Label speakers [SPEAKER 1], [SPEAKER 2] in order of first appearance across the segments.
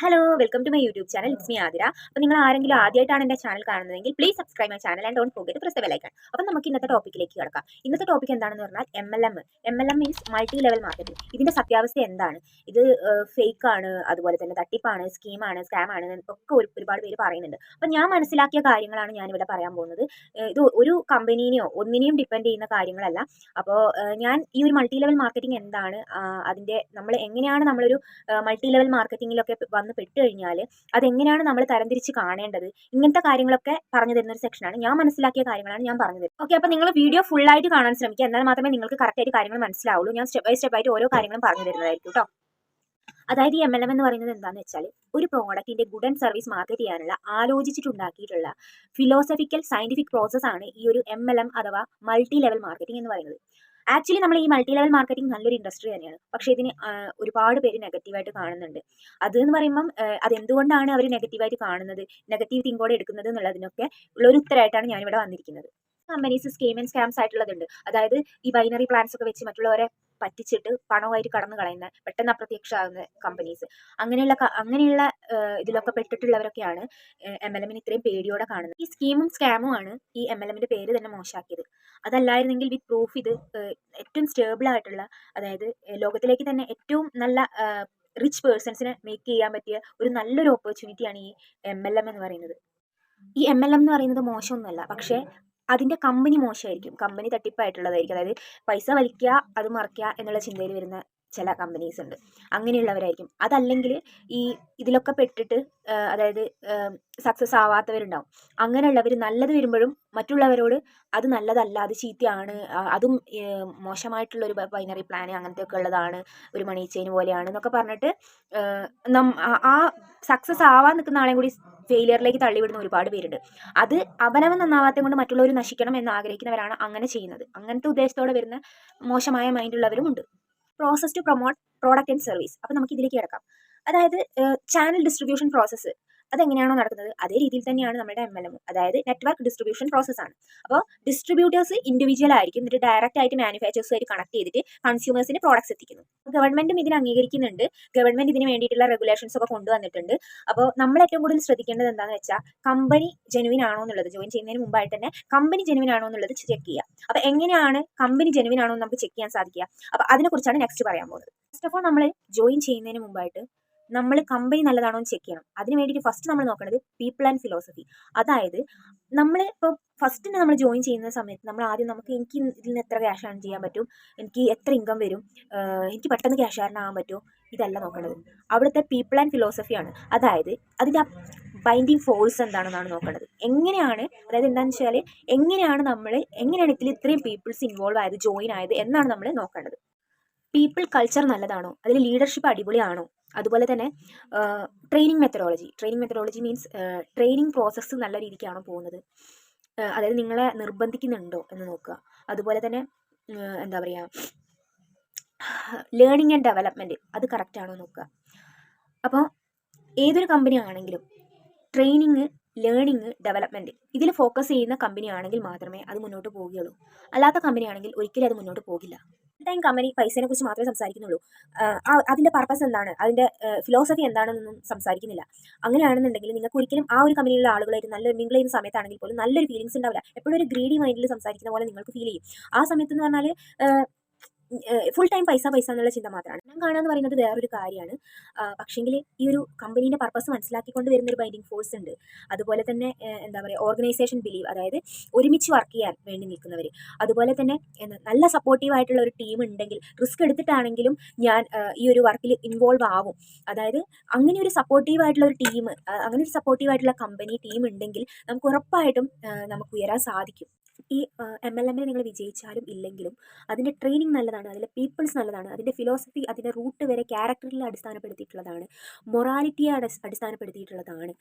[SPEAKER 1] Hello welcome to my YouTube channel it's me Athira അപ്പോൾ നിങ്ങൾ ആരെങ്കിലും ആദ്യമായിട്ടാണ് എന്റെ ചാനൽ കാണുന്നതെങ്കിൽ please subscribe my channel and don't forget press bell icon അപ്പോൾ നമുക്ക് ഇന്നത്തെ ടോപ്പിക്കിലേക്ക് കിടക്കാം. ഇന്നത്തെ ടോപ്പിക് എന്താണെന്ന് പറഞ്ഞാൽ M L M M L M means multi level marketing ഇതിന്റെ സത്യാവസ്ഥ എന്താണ്? ഇത് ഫേക്ക് ആണ് അതുപോലെ തന്നെ തട്ടിപ്പാണ് സ്കീമാണ് സ്കാം ആണ് ഒക്കെ ഒരു ഒരുപാട് പേര് പറയുന്നുണ്ട്. അപ്പോൾ ഞാൻ മനസ്സിലാക്കിയ കാര്യങ്ങളാണ് ഞാനിവിടെ പറയാൻ പോകുന്നത്. ഇത് ഒരു കമ്പനീനെയോ ഒന്നിനെയും ഡിപ്പെൻഡ് ചെയ്യുന്ന കാര്യങ്ങളല്ല. അപ്പോൾ ഞാൻ ഈ ഒരു മൾട്ടി ലെവൽ മാർക്കറ്റിംഗ് എന്താണ് അതിന്റെ നമ്മൾ എങ്ങനെയാണ് നമ്മളൊരു മൾട്ടി ലെവൽ മാർക്കറ്റിങ്ങിലൊക്കെ വന്ന് പെട്ട് കഴിഞ്ഞാൽ അതെങ്ങനെയാണ് നമ്മൾ തരംതിരിച്ച് കാണേണ്ടത്? ഇങ്ങനത്തെ കാര്യങ്ങളൊക്കെ പറഞ്ഞു തരുന്ന ഒരു സെക്ഷനാണ് ഞാൻ മനസ്സിലാക്കിയ കാര്യങ്ങളാണ് ഞാൻ പറഞ്ഞു തരുന്നത്. ഓക്കെ അപ്പോൾ നിങ്ങൾ വീഡിയോ ഫുൾ ആയിട്ട് കാണാൻ ശ്രമിക്കുക. എന്നാൽ മാത്രമേ നിങ്ങൾക്ക് കറക്റ്റായിട്ട് കാര്യങ്ങൾ മനസ്സിലാവുള്ളൂ. ഞാൻ സ്റ്റെപ്പ് ബൈ സ്റ്റെപ്പ് ആയിട്ട് ഓരോ കാര്യങ്ങളും പറഞ്ഞു തരുന്നതായിരിക്കും കേട്ടോ അതായത് ഈ എം എൽ എം എന്ന് പറയുന്നത് എന്താണെന്ന് വെച്ചാൽ ഒരു പ്രോഡക്റ്റിന്റെ ഗുഡ് ആൻഡ് സർവീസ് മാർക്കറ്റ് ചെയ്യാനുള്ള ആലോചിച്ചിട്ടുണ്ടാക്കിയിട്ടുള്ള ഫിലോസഫിക്കൽ സയന്റിഫിക് പ്രോസസ്സാണ് ഈ ഒരു എം എൽ എം അഥവാ മൾട്ടി ലെവൽ മാർക്കറ്റിംഗ് എന്ന് പറയുന്നത്. ആക്ച്വലി നമ്മൾ ഈ മൾട്ടി ലെവൽ മാർക്കറ്റിംഗ് നല്ലൊരു ഇൻഡസ്ട്രി തന്നെയാണ്. പക്ഷേ ഇതിന് ഒരുപാട് പേര് നെഗറ്റീവായിട്ട് കാണുന്നുണ്ട്. അത് എന്ന് പറയുമ്പം അതെന്തുകൊണ്ടാണ് അവർ നെഗറ്റീവായിട്ട് കാണുന്നത്? നെഗറ്റീവ് തിങ്കോടെ എടുക്കുന്നത് എന്നുള്ളതിനൊക്കെ ഉള്ള ഒരു ഉത്തരമായിട്ടാണ് ഞാനിവിടെ വന്നിരിക്കുന്നത്. കമ്പനീസ് സ്കീം ആൻഡ് സ്കാംസ് ആയിട്ടുള്ളതുണ്ട്. അതായത് ഈ ബൈനറി പ്ലാൻസ് ഒക്കെ വെച്ച് മറ്റുള്ളവരെ പറ്റിച്ചിട്ട് പണമായിട്ട് കടന്നു കളയുന്ന പെട്ടെന്ന് അപ്രത്യക്ഷമാകുന്ന കമ്പനീസ് അങ്ങനെയുള്ള അങ്ങനെയുള്ള ഇതിലൊക്കെ പെട്ടിട്ടുള്ളവരൊക്കെയാണ് എം എൽ എമ്മിന് ഇത്രയും പേടിയോടെ കാണുന്നത്. ഈ സ്കീമും സ്കാമും ആണ് ഈ എം എൽ എമ്മിന്റെ പേര് തന്നെ മോശമാക്കിയത് അതല്ലായിരുന്നെങ്കിൽ വിത്ത് പ്രൂഫ് ഇത് ഏറ്റവും സ്റ്റേബിൾ ആയിട്ടുള്ള അതായത് ലോകത്തിലേക്ക് തന്നെ ഏറ്റവും നല്ല റിച്ച് പേഴ്സൺസിനെ മേക്ക് ചെയ്യാൻ പറ്റിയ ഒരു നല്ലൊരു ഓപ്പർച്യൂണിറ്റിയാണ് ഈ എം എൽ എം എന്ന് പറയുന്നത്. ഈ എം എൽ എം എന്ന് പറയുന്നത് മോശമൊന്നുമല്ല. പക്ഷേ അതിന്റെ കമ്പനി മോശമായിരിക്കും. കമ്പനി തട്ടിപ്പായിട്ടുള്ളതായിരിക്കും. അതായത് പൈസ വലിക്കുക അത് മറിക്കുക എന്നുള്ള ചിന്തയിൽ വരുന്ന ചില കമ്പനീസ് ഉണ്ട്. അങ്ങനെയുള്ളവരായിരിക്കും. അതല്ലെങ്കിൽ ഈ ഇതിലൊക്കെ പെട്ടിട്ട് അതായത് സക്സസ് ആവാത്തവരുണ്ടാവും. അങ്ങനെയുള്ളവർ നല്ലത് വരുമ്പോഴും മറ്റുള്ളവരോട് അത് നല്ലതല്ല അത് ചീത്തയാണ് അതും മോശമായിട്ടുള്ള ഒരു ബൈനറി പ്ലാൻ അങ്ങനത്തെ ഒക്കെ ഉള്ളതാണ് ഒരു മണി ചെയിൻ പോലെയാണ് എന്നൊക്കെ പറഞ്ഞിട്ട് നം ആ- സക്സസ് ആവാൻ നിൽക്കുന്ന ആളെയും കൂടി ഫെയിലിയറിലേക്ക് തള്ളിവിടുന്ന ഒരുപാട് പേരുണ്ട്. അത് അവനവൻ നന്നാവാത്ത കൊണ്ട് മറ്റുള്ളവർ നശിക്കണം എന്ന് ആഗ്രഹിക്കുന്നവരാണ് അങ്ങനെ ചെയ്യുന്നത്. അങ്ങനത്തെ ഉദ്ദേശത്തോടെ വരുന്ന മോശമായ മൈൻഡുള്ളവരും ഉണ്ട്. Process to promote product and service അപ്പോൾ നമുക്ക് ഇതിലേക്ക് കിടക്കാം. അതായത് ചാനൽ ഡിസ്ട്രിബ്യൂഷൻ പ്രോസസ്സ് അതെങ്ങനെയാണോ നടക്കുന്നത് അതേ രീതിയിൽ തന്നെയാണ് നമ്മുടെ എം എൽ എം അതായത് നെറ്റ്വർക്ക് ഡിസ്ട്രിബ്യൂഷൻ പ്രോസസ് ആണ്. അപ്പോൾ ഡിസ്ട്രിബ്യൂട്ടേഴ്സ് ഇൻഡിവിജ്വൽ ആയിരിക്കും എന്നിട്ട് ഡയറക്റ്റ് ആയിട്ട് മാനുഫാക്ചേഴ്സുമായിട്ട് കണക്ട് ചെയ്തിട്ട് കൺസ്യൂമേഴ്സിന് പ്രോഡക്ട്സ് എത്തിക്കുന്നു. ഗവൺമെന്റും ഇതിന് അംഗീകരിക്കുന്നുണ്ട്. ഗവൺമെന്റ് ഇതിന് വേണ്ടിയിട്ടുള്ള റെഗുലേഷൻസ് ഒക്കെ കൊണ്ടുവന്നിട്ടുണ്ട്. അപ്പോൾ നമ്മൾ ഏറ്റവും കൂടുതൽ ശ്രദ്ധിക്കേണ്ടത് എന്താണെന്ന് വെച്ചാൽ കമ്പനി ജെനുവിൻ ആണോ എന്നുള്ളത്. ജോയിൻ ചെയ്യുന്നതിന് മുമ്പായിട്ട് തന്നെ കമ്പനി ജെനുവിൻ ആണോ എന്നുള്ളത് ചെക്ക് ചെയ്യുക. അപ്പോൾ എങ്ങനെയാണ് കമ്പനി ജെനുവിൻ ആണോ നമുക്ക് ചെക്ക് ചെയ്യാൻ സാധിക്കുക. അപ്പോൾ അതിനെക്കുറിച്ചാണ് നെക്സ്റ്റ് പറയാൻ പോകുന്നത്. ഫസ്റ്റ് ഓഫ് ഓൾ നമ്മൾ ജോയിൻ ചെയ്യുന്നതിന് മുമ്പായിട്ട് നമ്മൾ കമ്പനി നല്ലതാണോ എന്ന് ചെക്ക് ചെയ്യണം. അതിന് വേണ്ടിയിട്ട് ഫസ്റ്റ് നമ്മൾ നോക്കേണ്ടത് പീപ്പിൾ ആൻഡ് ഫിലോസഫി അതായത് നമ്മൾ ഇപ്പോൾ ഫസ്റ്റ് നമ്മൾ ജോയിൻ ചെയ്യുന്ന സമയത്ത് നമ്മൾ ആദ്യം നമുക്ക് എനിക്ക് ഇതിൽ നിന്ന് എത്ര ക്യാഷ് ഏൺ ചെയ്യാൻ പറ്റും? എനിക്ക് എത്ര ഇൻകം വരും? എനിക്ക് പെട്ടെന്ന് ക്യാഷ് ഏൺ ആകാൻ പറ്റുമോ? ഇതല്ല നോക്കേണ്ടത്. അവിടുത്തെ പീപ്പിൾ ആൻഡ് ഫിലോസഫിയാണ് അതായത് അതിന്റെ ബൈൻഡിങ് ഫോഴ്സ് എന്താണെന്നാണ് നോക്കേണ്ടത്. എങ്ങനെയാണ് അതായത് എന്താണെന്ന് വെച്ചാൽ എങ്ങനെയാണ് നമ്മൾ എങ്ങനെയാണ് ഇതിൽ ഇത്രയും പീപ്പിൾസ് ഇൻവോൾവ് ആയത് ജോയിൻ ആയത് എന്നാണ് നമ്മൾ നോക്കേണ്ടത്. പീപ്പിൾ കൾച്ചർ നല്ലതാണോ? അതിൽ ലീഡർഷിപ്പ് അടിപൊളിയാണോ? അതുപോലെ തന്നെ training methodology training methodology means training process നല്ല രീതിക്കാണോ പോകുന്നത്. അതായത് നിങ്ങളെ നിർബന്ധിക്കുന്നുണ്ടോ എന്ന് നോക്കുക. അതുപോലെ തന്നെ എന്താ പറയുക ലേണിംഗ് ആൻഡ് ഡെവലപ്മെന്റ് അത് കറക്റ്റ് ആണോ നോക്കുക. അപ്പോൾ ഏതൊരു കമ്പനി ആണെങ്കിലും ട്രെയിനിങ് ലേണിംഗ് ഡെവലപ്മെന്റ് ഇതിൽ ഫോക്കസ് ചെയ്യുന്ന കമ്പനി ആണെങ്കിൽ മാത്രമേ അത് മുന്നോട്ട് പോവുകയുള്ളൂ അല്ലാത്ത കമ്പനി ആണെങ്കിൽ ഒരിക്കലും അത് മുന്നോട്ട് പോകില്ല. ടൈം കമ്പനി പൈസയെ കുറിച്ച് മാത്രമേ സംസാരിക്കുന്നുള്ളൂ. അതിന്റെ പർപ്പസ് എന്താണ്? അതിന്റെ ഫിലോസഫി എന്താണെന്നൊന്നും സംസാരിക്കുന്നില്ല. അങ്ങനെയാണെന്നുണ്ടെങ്കിൽ നിങ്ങൾക്ക് ഒരിക്കലും ആ ഒരു കമ്പനിയിലുള്ള ആളുകളായിട്ട് നല്ലൊരു മിങ്കിൾ ചെയ്യുന്ന സമയത്താണെങ്കിൽ പോലും നല്ലൊരു ഫീലിംഗ്സ് ഉണ്ടാവില്ല. എപ്പോഴും ഒരു ഗ്രീഡി മൈൻഡിൽ സംസാരിക്കുന്ന പോലെ നിങ്ങൾക്ക് ഫീൽ ചെയ്യും. ആ സമയത്ത് എന്ന് പറഞ്ഞാൽ ഫുൾ ടൈം പൈസ പൈസ എന്നുള്ള ചിന്ത മാത്രമാണ്. ഞാൻ കാണുക എന്ന് പറയുന്നത് വേറൊരു കാര്യമാണ്. പക്ഷേങ്കിൽ ഈ ഒരു കമ്പനീന്റെ പർപ്പസ് മനസ്സിലാക്കിക്കൊണ്ട് വരുന്ന ഒരു ബൈൻഡിങ് ഫോഴ്സ് ഉണ്ട്. അതുപോലെ തന്നെ എന്താ പറയുക ഓർഗനൈസേഷൻ ബിലീവ് അതായത് ഒരുമിച്ച് വർക്ക് ചെയ്യാൻ വേണ്ടി നിൽക്കുന്നവർ അതുപോലെ തന്നെ നല്ല സപ്പോർട്ടീവ് ആയിട്ടുള്ള ഒരു ടീം ഉണ്ടെങ്കിൽ റിസ്ക് എടുത്തിട്ടാണെങ്കിലും ഞാൻ ഈ ഒരു വർക്കിൽ ഇൻവോൾവ് ആവും. അതായത് അങ്ങനെ ഒരു സപ്പോർട്ടീവ് ആയിട്ടുള്ള ഒരു ടീം അങ്ങനെ ഒരു സപ്പോർട്ടീവ് ആയിട്ടുള്ള കമ്പനി ടീം ഉണ്ടെങ്കിൽ നമുക്ക് ഉറപ്പായിട്ടും നമുക്ക് ഉയരാൻ സാധിക്കും. ഈ എം എൽ എമ്മിനെ നിങ്ങൾ വിജയിച്ചാലും ഇല്ലെങ്കിലും അതിന്റെ ട്രെയിനിങ് നല്ലതാണ് അതിലെ പീപ്പിൾസ് നല്ലതാണ് അതിന്റെ ഫിലോസഫി അതിന്റെ റൂട്ട് വരെ ക്യാരക്ടറിൽ അടിസ്ഥാനപ്പെടുത്തിയിട്ടുള്ളതാണ് മൊറാലിറ്റിയെ അടി അടിസ്ഥാനപ്പെടുത്തിയിട്ടുള്ളതാണ്.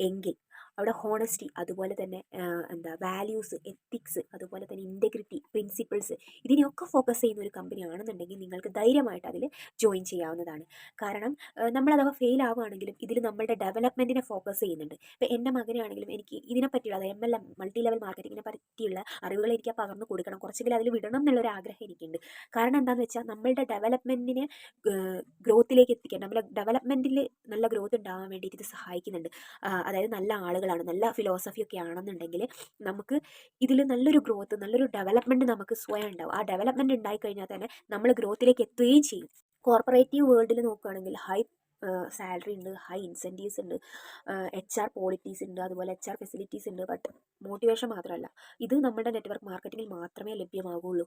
[SPEAKER 1] എങ്കിൽ അവിടെ ഹോണസ്റ്റി അതുപോലെ തന്നെ എന്താ വാല്യൂസ് എത്തിക്സ് അതുപോലെ തന്നെ ഇന്റഗ്രിറ്റി പ്രിൻസിപ്പിൾസ് ഇതിനെയൊക്കെ ഫോക്കസ് ചെയ്യുന്ന ഒരു കമ്പനി ആണെന്നുണ്ടെങ്കിൽ നിങ്ങൾക്ക് ധൈര്യമായിട്ട് അതിൽ ജോയിൻ ചെയ്യാവുന്നതാണ്. കാരണം നമ്മൾ അഥവാ ഫെയിൽ ആവുകയാണെങ്കിലും ഇതിൽ നമ്മളുടെ ഡെവലപ്മെന്റിനെ ഫോക്കസ് ചെയ്യുന്നുണ്ട്. ഇപ്പോൾ എന്റെ മകനാണെങ്കിലും എനിക്ക് ഇതിനെപ്പറ്റിയുള്ള M L M multi level മാർക്കറ്റിങ്ങിനെ പറ്റിയുള്ള അറിവുകൾ എനിക്ക് പകർന്നു കൊടുക്കണം. കുറച്ചെങ്കിലും അതിൽ വിടണം എന്നുള്ളൊരു ആഗ്രഹം എനിക്കുണ്ട്. കാരണം എന്താണെന്ന് വെച്ചാൽ നമ്മളുടെ ഡെവലപ്മെന്റിനെ ഗ്രോത്തിലേക്ക് എത്തിക്കാൻ നമ്മളെ ഡെവലപ്മെന്റിൽ നല്ല ഗ്രോത്ത് ഉണ്ടാകാൻ വേണ്ടിയിട്ട് ഇത് സഹായിക്കുന്നുണ്ട്. അതായത് നല്ല ആളുകളാണ് നല്ല ഫിലോസഫി ഒക്കെ ആണെന്നുണ്ടെങ്കിൽ നമുക്ക് ഇതിൽ നല്ലൊരു ഗ്രോത്ത് നല്ലൊരു ഡെവലപ്മെന്റ് നമുക്ക് സ്വയം ഉണ്ടാവും. ആ ഡെവലപ്മെന്റ് ഉണ്ടായിക്കഴിഞ്ഞാൽ തന്നെ നമ്മൾ ഗ്രോത്തിലേക്ക് എത്തുകയും ചെയ്യും. കോർപ്പറേറ്റീവ് വേൾഡിൽ നോക്കുകയാണെങ്കിൽ ഹൈ സാലറി ഉണ്ട് ഹൈ ഇൻസെന്റീവ്സ് ഉണ്ട് എച്ച് ആർ പോളിറ്റീസ് ഉണ്ട് അതുപോലെ എച്ച് ആർ ഫെസിലിറ്റീസ് ഉണ്ട്. ബട്ട് മോട്ടിവേഷൻ മാത്രമല്ല ഇത് നമ്മുടെ നെറ്റ്വർക്ക് മാർക്കറ്റിംഗിൽ മാത്രമേ ലഭ്യമാകുള്ളൂ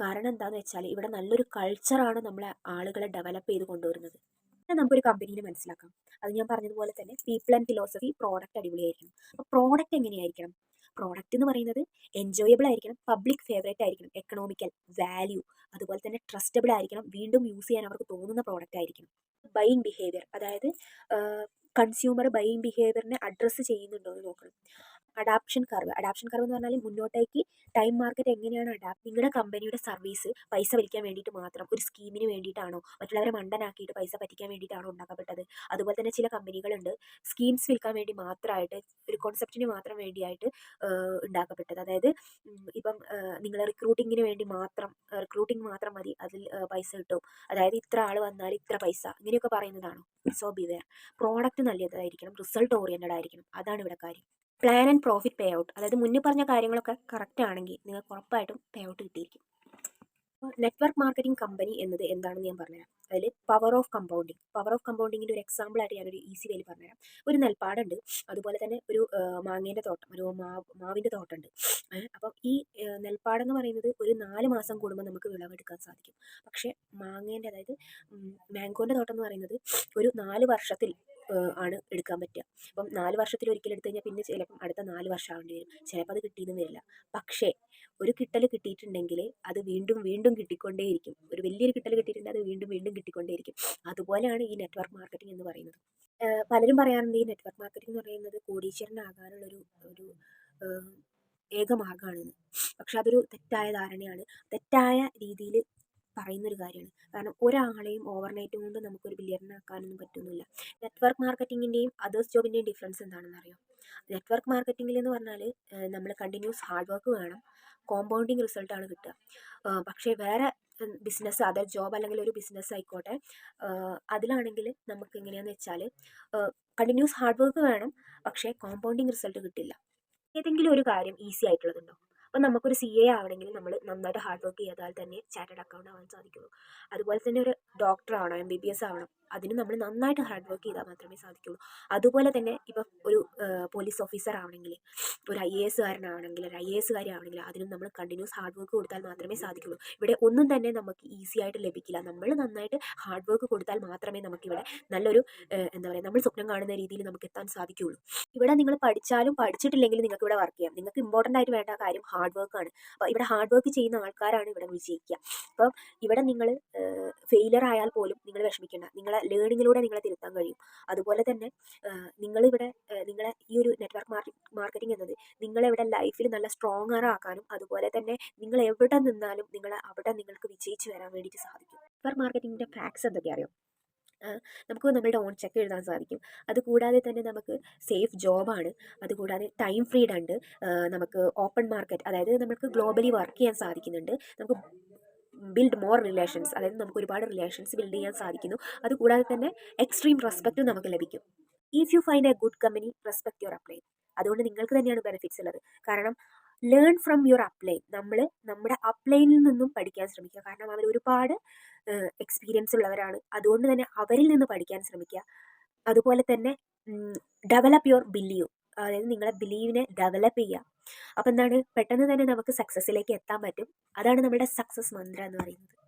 [SPEAKER 1] കാരണം എന്താണെന്ന് വെച്ചാൽ ഇവിടെ നല്ലൊരു കൾച്ചറാണ് നമ്മളെ ആളുകളെ ഡെവലപ്പ് ചെയ്ത് കൊണ്ടുവരുന്നത്. നമുക്കൊരു കമ്പനിയിൽ മനസ്സിലാക്കാം. അത് ഞാൻ പറഞ്ഞതുപോലെ തന്നെ പീപ്പിൾ ആൻഡ് ഫിലോസഫി പ്രോഡക്റ്റ് അടിപൊളിയായിരിക്കണം. അപ്പോൾ പ്രോഡക്റ്റ് എങ്ങനെയായിരിക്കണം? പ്രോഡക്റ്റ് എന്ന് പറയുന്നത് എൻജോയബിൾ ആയിരിക്കണം പബ്ലിക് ഫേവറേറ്റ് ആയിരിക്കണം എക്കണോമിക്കൽ വാല്യൂ അതുപോലെ തന്നെ ട്രസ്റ്റബിൾ ആയിരിക്കണം വീണ്ടും യൂസ് ചെയ്യാൻ അവർക്ക് തോന്നുന്ന പ്രോഡക്റ്റ് ആയിരിക്കണം. ബൈയിങ് ബിഹേവിയർ അതായത് കൺസ്യൂമർ ബൈയിങ് ബിഹേവിയറിനെ അഡ്രസ്സ് ചെയ്യുന്നുണ്ടോ എന്ന് നോക്കണം. അഡാപ്ഷൻ കർവ് അഡാപ്ഷൻ കർവ് എന്ന് പറഞ്ഞാൽ മുന്നോട്ടേക്ക് ടൈം മാർക്കറ്റ് എങ്ങനെയാണ് അഡാപ്റ്റ് നിങ്ങളുടെ കമ്പനിയുടെ സർവീസ് പൈസ വലിക്കാൻ വേണ്ടിയിട്ട് മാത്രം ഒരു സ്കീമിന് വേണ്ടിയിട്ടാണോ? മറ്റുള്ളവരെ മണ്ടനാക്കിയിട്ട് പൈസ പറ്റിക്കാൻ വേണ്ടിയിട്ടാണോ ഉണ്ടാക്കപ്പെട്ടത്? അതുപോലെ തന്നെ ചില കമ്പനികളുണ്ട് സ്കീംസ് വിൽക്കാൻ വേണ്ടി മാത്രമായിട്ട് ഒരു കോൺസെപ്റ്റിന് മാത്രം വേണ്ടിയായിട്ട് ഉണ്ടാക്കപ്പെട്ടത്. അതായത് ഇപ്പം നിങ്ങൾ റിക്രൂട്ടിങ്ങിന് വേണ്ടി മാത്രം റിക്രൂട്ടിംഗ് മാത്രം മതി അതിൽ പൈസ കിട്ടും. അതായത് ഇത്ര ആൾ വന്നാൽ ഇത്ര പൈസ ഇങ്ങനെയൊക്കെ പറയുന്നതാണോ? സോ ബിവെയർ പ്രോഡക്റ്റ് നല്ലതായിരിക്കണം റിസൾട്ട് ഓറിയന്റഡ് ആയിരിക്കണം. അതാണ് ഇവിടെ കാര്യം. Plan and profit pay out അതായത് മുന്നേ പറഞ്ഞ കാര്യങ്ങളൊക്കെ കറക്റ്റ് ആണെങ്കിൽ നിങ്ങൾക്ക് ഉറപ്പായിട്ടും പേ ഔട്ട് കിട്ടിയിരിക്കും നെറ്റ്വർക്ക് മാർക്കറ്റിംഗ് കമ്പനി എന്നത് എന്താണെന്ന് ഞാൻ പറഞ്ഞുതരാം. അതിൽ power of compounding power of കമ്പൗണ്ടിങ്ങിന്റെ ഒരു എക്സാമ്പിൾ ആയിട്ട് ഞാനൊരു ഈസി വേയിൽ പറഞ്ഞുതരാം. ഒരു നെൽപ്പാടുണ്ട്. അതുപോലെ തന്നെ ഒരു മാങ്ങേന്റെ തോട്ടം. ഒരു മാവ് മാവിന്റെ തോട്ടമുണ്ട്. അപ്പം ഈ നെൽപ്പാടെന്ന് പറയുന്നത് ഒരു നാല് മാസം കൂടുമ്പോൾ നമുക്ക് വിളവെടുക്കാൻ സാധിക്കും. പക്ഷേ മാങ്ങേന്റെ അതായത് മാംഗോന്റെ തോട്ടം എന്ന് പറയുന്നത് ഒരു നാല് വർഷത്തിൽ ആണ് എടുക്കാൻ പറ്റുക. അപ്പം നാല് വർഷത്തിൽ ഒരിക്കൽ എടുത്തു കഴിഞ്ഞാൽ പിന്നെ ചിലപ്പം അടുത്ത നാല് വർഷം ആവേണ്ടി വരും. ചിലപ്പോൾ അത് കിട്ടിയെന്ന് വരില്ല. പക്ഷേ ഒരു കിട്ടൽ കിട്ടിയിട്ടുണ്ടെങ്കിൽ അത് വീണ്ടും വീണ്ടും കിട്ടിക്കൊണ്ടേയിരിക്കും. ഒരു വലിയൊരു കിട്ടൽ കിട്ടിയിട്ടുണ്ടെങ്കിൽ അത് വീണ്ടും വീണ്ടും കിട്ടിക്കൊണ്ടേയിരിക്കും. അതുപോലെയാണ് ഈ നെറ്റ്വർക്ക് മാർക്കറ്റിംഗ് എന്ന് പറയുന്നത്. പലരും പറയാറുണ്ട് ഈ നെറ്റ്വർക്ക് മാർക്കറ്റിംഗ് എന്ന് പറയുന്നത് കോടീശ്വരനാകാനുള്ളൊരു ഒരു ഏക മാർഗമാണെന്ന്. പക്ഷെ അതൊരു തെറ്റായ ധാരണയാണ്. തെറ്റായ രീതിയിൽ പറയുന്നൊരു കാര്യമാണ്. കാരണം ഒരാളെയും ഓവർനൈറ്റ് കൊണ്ട് നമുക്കൊരു ബില്യറിനാക്കാനൊന്നും പറ്റുന്നില്ല നെറ്റ്വർക്ക് മാർക്കറ്റിങ്ങിന്റെയും അതേഴ്സ് ജോബിന്റെയും ഡിഫറൻസ് എന്താണെന്ന് അറിയാം നെറ്റ്വർക്ക് മാർക്കറ്റിംഗിൽ എന്ന് പറഞ്ഞാൽ നമ്മൾ കണ്ടിന്യൂസ് ഹാർഡ് വർക്ക് വേണം. കോമ്പൗണ്ടിങ് റിസൾട്ടാണ് കിട്ടുക. പക്ഷേ വേറെ ബിസിനസ് അതർ ജോബ് അല്ലെങ്കിൽ ഒരു ബിസിനസ് ആയിക്കോട്ടെ അതിലാണെങ്കിൽ നമുക്ക് എങ്ങനെയാണെന്ന് വെച്ചാൽ കണ്ടിന്യൂസ് ഹാർഡ് വർക്ക് വേണം പക്ഷേ കോമ്പൗണ്ടിങ് റിസൾട്ട് കിട്ടില്ല. ഏതെങ്കിലും ഒരു കാര്യം ഈസി ആയിട്ടുള്ളതുണ്ടോ? അപ്പോൾ നമുക്കൊരു സി എ ആവണമെങ്കിൽ നമ്മൾ നന്നായിട്ട് ഹാർഡ് വർക്ക് ചെയ്താൽ തന്നെ ചാർട്ടേഡ് അക്കൗണ്ട് ആവാൻ സാധിക്കുള്ളൂ. അതുപോലെ തന്നെ ഒരു ഡോക്ടർ ആവണം എം ബി ബി എസ് ആവണം. അതിന് നമ്മൾ നന്നായിട്ട് ഹാർഡ് വർക്ക് ചെയ്താൽ മാത്രമേ സാധിക്കുള്ളൂ. അതുപോലെ തന്നെ ഇപ്പം ഒരു പോലീസ് ഓഫീസർ ആവണമെങ്കിൽ ഒരു ഐ എ എസ്സുകാരനാവണമെങ്കിൽ ഒരു ഐ എ എസ്സുകാരി ആവണമെങ്കിൽ അതിനും നമ്മൾ കണ്ടിന്യൂസ് ഹാർഡ് വർക്ക് കൊടുത്താൽ മാത്രമേ സാധിക്കുള്ളൂ. ഇവിടെ ഒന്നും തന്നെ നമുക്ക് ഈസി ആയിട്ട് ലഭിക്കില്ല. നമ്മൾ നന്നായിട്ട് ഹാർഡ് വർക്ക് കൊടുത്താൽ മാത്രമേ നമുക്കിവിടെ നല്ലൊരു എന്താ പറയുക നമ്മൾ സ്വപ്നം കാണുന്ന രീതിയിൽ നമുക്ക് എത്താൻ സാധിക്കുകയുള്ളൂ ഇവിടെ നിങ്ങൾ പഠിച്ചാലും പഠിച്ചിട്ടില്ലെങ്കിലും നിങ്ങൾക്ക് ഇവിടെ വർക്ക് ചെയ്യാം. നിങ്ങൾക്ക് ഇമ്പോർട്ടന്റ് ആയിട്ട് വേണ്ട കാര്യം ഹാർഡ് വർക്കാണ് അപ്പോൾ ഇവിടെ ഹാർഡ് വർക്ക് ചെയ്യുന്ന ആൾക്കാരാണ് ഇവിടെ വിജയിക്കുക. അപ്പം ഇവിടെ നിങ്ങൾ ഫെയിലർ ആയാൽ പോലും നിങ്ങൾ വിഷമിക്കേണ്ട. നിങ്ങളെ ലേണിങ്ങിലൂടെ നിങ്ങളെ തിരുത്താൻ കഴിയും. അതുപോലെ തന്നെ നിങ്ങളിവിടെ നിങ്ങളെ ഈ ഒരു നെറ്റ്വർക്ക് മാർക്കറ്റിംഗ് എന്നത് നിങ്ങളെവിടെ ലൈഫിൽ നല്ല സ്ട്രോങ്ങർ ആക്കാനും അതുപോലെ തന്നെ നിങ്ങൾ എവിടെ നിന്നാലും നിങ്ങൾ അവിടെ നിങ്ങൾക്ക് വിജയിച്ചു വരാൻ വേണ്ടിയിട്ട് സാധിക്കും. നെറ്റ്വർക്ക് മാർക്കറ്റിംഗിന്റെ ഫാക്ട്സ് എന്തൊക്കെ അറിയാം? നമുക്ക് നമ്മളുടെ ഓൺ ചെക്ക് എഴുതാൻ സാധിക്കും. അതുകൂടാതെ തന്നെ നമുക്ക് സേഫ് ജോബാണ് അതുകൂടാതെ ടൈം ഫ്രീഡ് ഉണ്ട്. നമുക്ക് ഓപ്പൺ മാർക്കറ്റ് അതായത് നമുക്ക് ഗ്ലോബലി വർക്ക് ചെയ്യാൻ സാധിക്കുന്നുണ്ട്. നമുക്ക് ബിൽഡ് മോർ റിലേഷൻസ് അതായത് നമുക്ക് ഒരുപാട് റിലേഷൻസ് ബിൽഡ് ചെയ്യാൻ സാധിക്കുന്നു. അതുകൂടാതെ തന്നെ എക്സ്ട്രീം റെസ്പെക്റ്റും നമുക്ക് ലഭിക്കും. If you find a good company respect your apply അതുകൊണ്ട് നിങ്ങൾക്ക് തന്നെയാണ് ബെനിഫിറ്റ്സ് ഉള്ളത്. കാരണം ലേൺ ഫ്രം യുവർ അപ്ലൈ നമ്മൾ നമ്മുടെ അപ്ലൈനിൽ നിന്നും പഠിക്കാൻ ശ്രമിക്കുക. കാരണം അവർ ഒരുപാട് എക്സ്പീരിയൻസ് ഉള്ളവരാണ്. അതുകൊണ്ട് തന്നെ അവരിൽ നിന്ന് പഠിക്കാൻ ശ്രമിക്കുക. അതുപോലെ തന്നെ ഡെവലപ്പ് യുവർ ബിലീവ് അതായത് നിങ്ങളെ ബിലീവിനെ ഡെവലപ്പ് ചെയ്യുക. അപ്പോൾ എന്താണ്? പെട്ടെന്ന് തന്നെ നമുക്ക് സക്സസ്സിലേക്ക് എത്താൻ പറ്റും. അതാണ് നമ്മുടെ സക്സസ് മന്ത്ര എന്ന് പറയുന്നത്.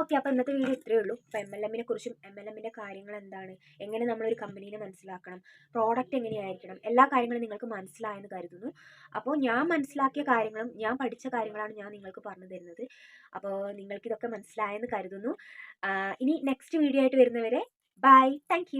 [SPEAKER 1] ഓക്കെ അപ്പോൾ ഇന്നത്തെ വീഡിയോ ഇത്രയേ ഉള്ളൂ. അപ്പോൾ എം എൽ എമ്മിനെ കുറിച്ചും എം എൽ എമ്മിന്റെ കാര്യങ്ങൾ എന്താണ്? എങ്ങനെ നമ്മളൊരു കമ്പനീനെ മനസ്സിലാക്കണം? പ്രോഡക്റ്റ് എങ്ങനെയായിരിക്കണം? എല്ലാ കാര്യങ്ങളും നിങ്ങൾക്ക് മനസ്സിലായെന്ന് കരുതുന്നു. അപ്പോൾ ഞാൻ മനസ്സിലാക്കിയ കാര്യങ്ങളും ഞാൻ പഠിച്ച കാര്യങ്ങളാണ് ഞാൻ നിങ്ങൾക്ക് പറഞ്ഞു തരുന്നത്. അപ്പോൾ നിങ്ങൾക്കിതൊക്കെ മനസ്സിലായെന്ന് കരുതുന്നു. ഇനി നെക്സ്റ്റ് വീഡിയോ ആയിട്ട് വരുന്നവരെ ബൈ താങ്ക്